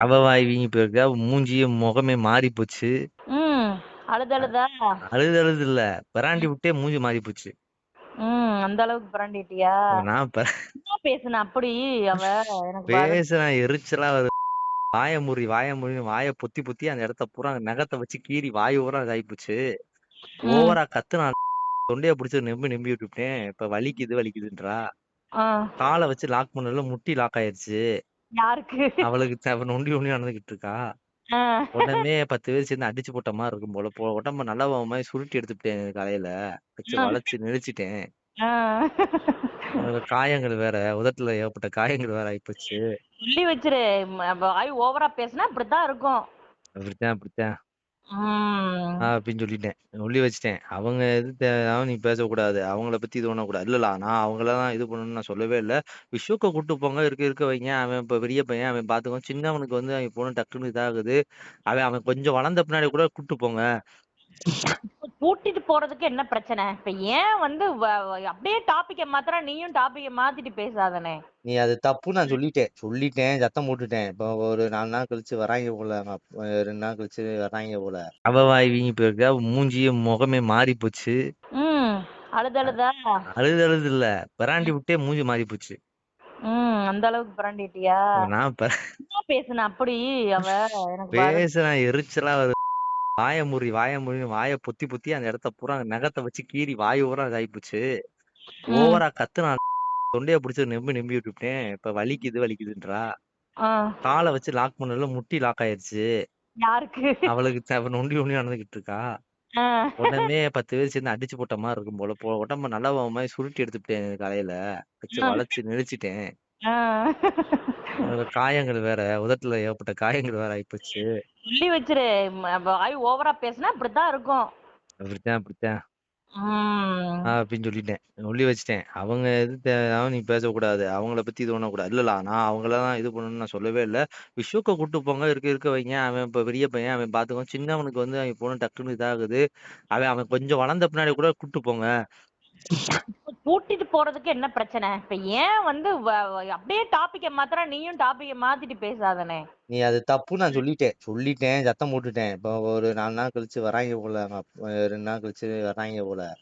அவ வாய் வீங்கி போயிருக்கு. மூஞ்சியே முகமே மாறி போச்சு. ம். அழுது அழுதா? இல்ல. பெராண்டி விட்டே மூஞ்சி மாறி போச்சு. ம். அந்த அளவுக்கு பெரண்டிட்டியா? நான் பெ என்ன பேசுனா அப்படி அவ? எனக்கு பாரு பேசுனேன் எரிச்சலா வருது. வாய மூடி, வாய மூடின்னு வாய பொத்தி பொத்தி அந்த இடத்த பூரா நகத்த வச்சு கீறி வாய் பூரா இதாயிப்போச்சு. ம். ஓவரா கத்துனா தொண்டைய புடிச்சு நெம்பி நெம்பி விட்டுப்புட்டேன். இப்ப வலிக்குது வலிக்குதுன்றா. ஆ. கால வச்சு லாக் பண்ணதுல முட்டி லாக் ஆயிருச்சு. யாருக்கு? அவளுக்கு அவ நொண்டி நொண்டி நடந்துகிட்டு இருக்கா. உடனே 10 பேர் சேர்ந்து அடிச்சு போட்ட மாரி இருக்கும் போல. போ உடம்ப நல்லா மாரி சுருட்டி எடுத்துப்புட்டேன் காலையில. வச்சு. வளைச்சு நெளிச்சிட்டேன். காயங்கள் வேற. உதட்டுல ஏகப்பட்ட காயங்கள் வேற ஆயிப்போச்சு. சொல்லி வச்சுரு. வாய் ஓவரா பேசுனா இப்படித்தான் இருக்கும். அப்படித்தான் அப்படித்தான். ம். அப்படின்னு சொல்லிட்டேன். சொல்லி வச்சுட்டேன். அவங்க எது தேவைனாலும் நீ பேசக்கூடாது. அவங்கள பத்தி இது பண்ணக்கூடாது. இல்லல்ல நான் அவங்களலாம் இது பண்ணணும்னு நான் சொல்லவே இல்ல. விஷ்ணுக்க கூட்டு போங்க. இருக்க இருக்க வைங்க. அவன் இப்ப பெரிய பையன். அவன் பார்த்துக்குவான். சின்னவனுக்கு வந்து அவன் போன டக்குன்னு இதாகுது. அவன் அவன் கொஞ்சம் வளர்ந்த பின்னாடி கூட கூட்டு போங்க. இப்ப கூட்டிட்டு போறதுக்கு என்ன பிரச்சனை? இப்ப ஏன் வந்து அப்படியே டாபிக்க மாத்துறா, நீயும் டாபிக்க மாத்திட்டு பேசாதனே. நீ அது தப்புன்னு நான் சொல்லிட்டேன். சொல்லிட்டேன். சத்தம் போட்டுட்டேன். இப்ப ஒரு 4 நாள் கழிச்சு வர்றாய்ங்க போல. 2 நாள் கழிச்சு வர்றாய்ங்க போல. அவ வாய் வீங்கி போயிருக்கு. அவ மூஞ்சியே முகமே மாறி போச்சு. ம். அழுது அழுதா? அழுது அழுது இல்ல. பெராண்டி விட்டே மூஞ்சி மாறி போச்சு. ம். அந்த அளவுக்கு பெரண்டிட்டியா? நான் பெ என்ன பேசுனா அப்படி அவ? பேசுனேன் எரிச்சலா வருது. வாய மூடி, வாய மூடின்னு வாய பொத்தி பொத்தி அந்த இடத்த பூரா நகத்த வச்சு கீறி வாய் பூரா இதாயிப்போச்சு. ஓவரா கத்துனா தொண்டைய புடிச்சு நெம்பி நெம்பி விட்டுப்புட்டேன். இப்ப வலிக்குது வலிக்குதுன்றா. கால வச்சு லாக் பண்ணதுல முட்டி லாக் ஆயிருச்சு. அவளுக்கு நொண்டி நொண்டி நடந்துகிட்டு இருக்கா. உடனே 10 பேர் சேர்ந்து அடிச்சு போட்ட மாரி இருக்கும் போல. போ உடம்ப நல்லா மாரி சுருட்டி எடுத்துப்புட்டேன் காலையில. வச்சு. வளைச்சு. அதுல காயங்கள் வேற. உதட்டுல ஏகப்பட்ட காயங்கள் வேற ஆயிப்போச்சு. சொல்லி வச்சுரு. வாய் ஓவரா பேசுனா இப்படித்தான் இருக்கும். அப்படித்தான் அப்படித்தான். அப்படின்னு சொல்லிட்டேன். சொல்லி வச்சுட்டேன். அவங்க எது நீ பேசக்கூடாது. அவங்கள பத்தி இது பண்ணக்கூடாது. இல்லல்ல நான் அவங்களலாம் இது பண்ணணும்னு நான் சொல்லவே இல்ல. விஷ்ணுக்க கூட்டு போங்க. இருக்க இருக்க வைங்க. அவன் இப்ப பெரிய பையன். அவன் பார்த்துக்குவான். சின்னவனுக்கு வந்து அவன் போன டக்குன்னு இதாகுது. அவன் அவன் கொஞ்சம் வளர்ந்த பின்னாடி கூட கூட்டு போங்க. கூட்டிட்டு போறதுக்கு என்ன பிரச்சனை? இப்ப ஏன் வந்து வ அப்படியே டாபிக்க மாத்துறா, நீயும் டாபிக்க மாத்திட்டு பேசாதனே. நீ அது தப்புன்னு நான் சொல்லிட்டேன். சொல்லிட்டேன். சத்தம் போட்டுட்டேன். இப்ப ஒரு நாலு நாள் கழிச்சு வராங்க போல. ரெண்டு நாள் கழிச்சு வராங்க போல.